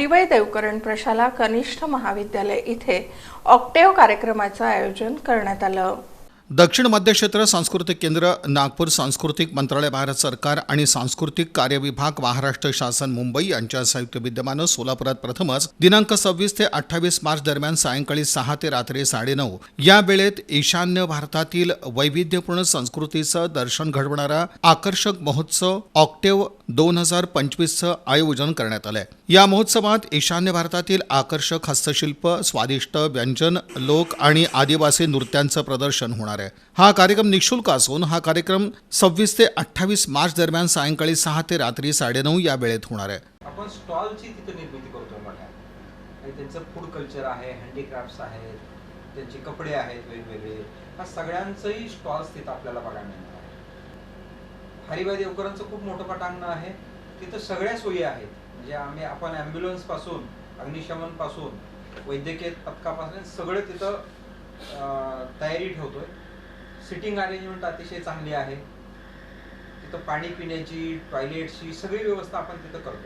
हरिवय देवकरण प्रशाला कनिष्ठ महाविद्यालय इथे ऑक्टेव कार्यक्रमाचं आयोजन करण्यात आलं. दक्षिण मध्य क्षेत्र सांस्कृतिक केंद्र नागपूर सांस्कृतिक मंत्रालय भारत सरकार आणि सांस्कृतिक कार्य विभाग महाराष्ट्र शासन मुंबई यांच्या संयुक्त विद्यमानं सोलापुरात प्रथमच दिनांक सव्वीस ते अठ्ठावीस मार्च दरम्यान सायंकाळी सहा ते रात्री साडेनऊ या वेळेत ईशान्य भारतातील वैविध्यपूर्ण संस्कृतीचं दर्शन घडवणारा आकर्षक महोत्सव ऑक्टेव दोन हजार पंचवीसचं आयोजन करण्यात आलंय. या महोत्सवात ईशान्य भारतातील आकर्षक हस्तशिल्प स्वादिष्ट व्यंजन लोक आणि आदिवासी नृत्यांचं प्रदर्शन होणार आहे. हा कार्यक्रम निशुल्क असून हा कार्यक्रम सव्वीस ते अठ्ठावीस मार्च दरम्यान सायंकाळी सहा ते रात्री साडेनऊ या वेळेत होणार आहे. आपण स्टॉलची तिथे निर्मिती करतोय आणि त्यांचं फूड कल्चर आहे हँडीक्राफ्ट्स आहेत त्यांचे कपडे आहेत वेगवेगळे. ह्या सगळ्यांचंही स्टॉल्स तिथं आपल्याला बघायला मिळणार आहे. हरिभाई देवकरांचं खूप मोठं पटांगण आहे. तिथं सगळ्या सोयी आहेत. म्हणजे आम्ही आपण ॲम्ब्युलन्सपासून अग्निशमनपासून वैद्यकीय पथकापासून सगळं तिथं तयारी ठेवतोय. सिटिंग अरेंजमेंट अतिशय चांगली आहे. तिथं पाणी पिण्याची टॉयलेटची सगळी व्यवस्था आपण तिथं करतो.